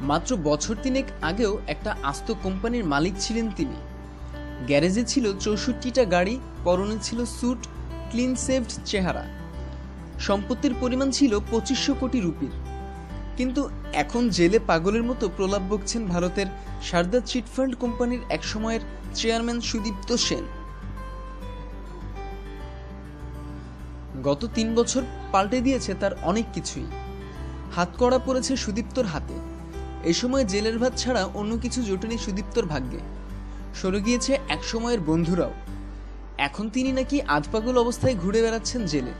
মাত্র বছর তিনেক আগেও একটা আস্ত কোম্পানির মালিক ছিলেন তিনি। গ্যারেজে ছিল চৌষট্টিটা গাড়ি, পরনে ছিল স্যুট, ক্লিন সেভড চেহারা। সম্পত্তির পরিমাণ ছিল পঁচিশশো কোটি রুপির। কিন্তু এখন জেলে পাগলের মতো প্রলাপ বকছেন ভারতের সারদা চিটফান্ড কোম্পানির একসময়ের চেয়ারম্যান সুদীপ্ত সেন। গত তিন বছর পাল্টে দিয়েছে তার অনেক কিছুই। হাতকড়া পড়েছে সুদীপ্তর হাতে। এ সময় জেলের ভাত ছাড়া অন্য কিছু জোটেনি সুদীপ্তর ভাগ্যে। সরে গিয়েছে একসময়ের বন্ধুরাও। এখন তিনি নাকি আধপাগল অবস্থায় ঘুরে বেড়াচ্ছেন জেলে।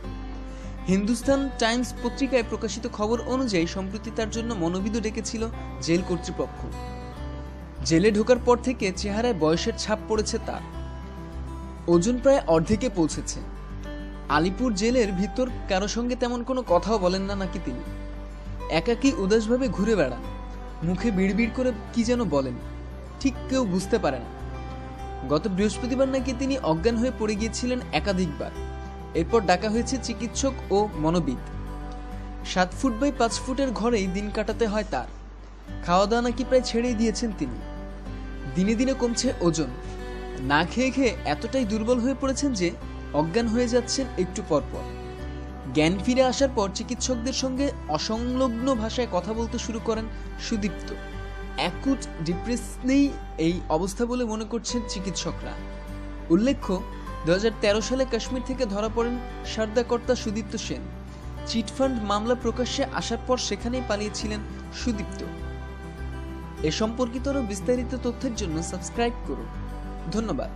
হিন্দুস্তান টাইমস পত্রিকায় প্রকাশিত খবর অনুযায়ী সম্প্রতি তার জন্য মনোবিদ ডেকেছিল জেল কর্তৃপক্ষ। জেলে ঢোকার পর থেকে চেহারায় বয়সের ছাপ পড়েছে তার। ওজন প্রায় অর্ধেকে পৌঁছেছে। আলিপুর জেলের ভিতর কারও সঙ্গে তেমন কোনো কথাও বলেন না নাকি তিনি। একাকী উদাসভাবে ঘুরে বেড়ান। মুখে বিড়বিড় করে কি যেন বলেন, ঠিক কেউ বুঝতে পারে না। গত বৃহস্পতিবার নাকি তিনি অজ্ঞান হয়ে পড়ে গিয়েছিলেন একাধিকবার। এরপর ডাকা হয়েছে চিকিৎসক ও মনোবিদ। সাত ফুট বাই পাঁচ ফুটের ঘরেই দিন কাটাতে হয় তার। খাওয়া দাওয়া নাকি প্রায় ছেড়েই দিয়েছেন তিনি। দিনে দিনে কমছে ওজন। না খেয়ে খেয়ে এতটাই দুর্বল হয়ে পড়েছেন যে, অজ্ঞান হয়ে যাচ্ছেন একটু পরপর। জ্ঞান ফিরে আসার পর চিকিৎসকদের সঙ্গে অসংলগ্ন ভাষায় কথা বলতে শুরু করেন সুদীপ্ত। অ্যাকুট ডিপ্রেসনেই এই অবস্থা বলে মনে করছেন চিকিৎসকরা। উল্লেখ্য দু হাজার তেরো সালে কাশ্মীর থেকে ধরা পড়েন সারদাকর্তা সুদীপ্ত সেন। চিটফান্ড মামলা প্রকাশ্যে আসার পর সেখানেই পালিয়েছিলেন সুদীপ্ত। এ সম্পর্কিত আরও বিস্তারিত তথ্যের জন্য সাবস্ক্রাইব করুন। ধন্যবাদ।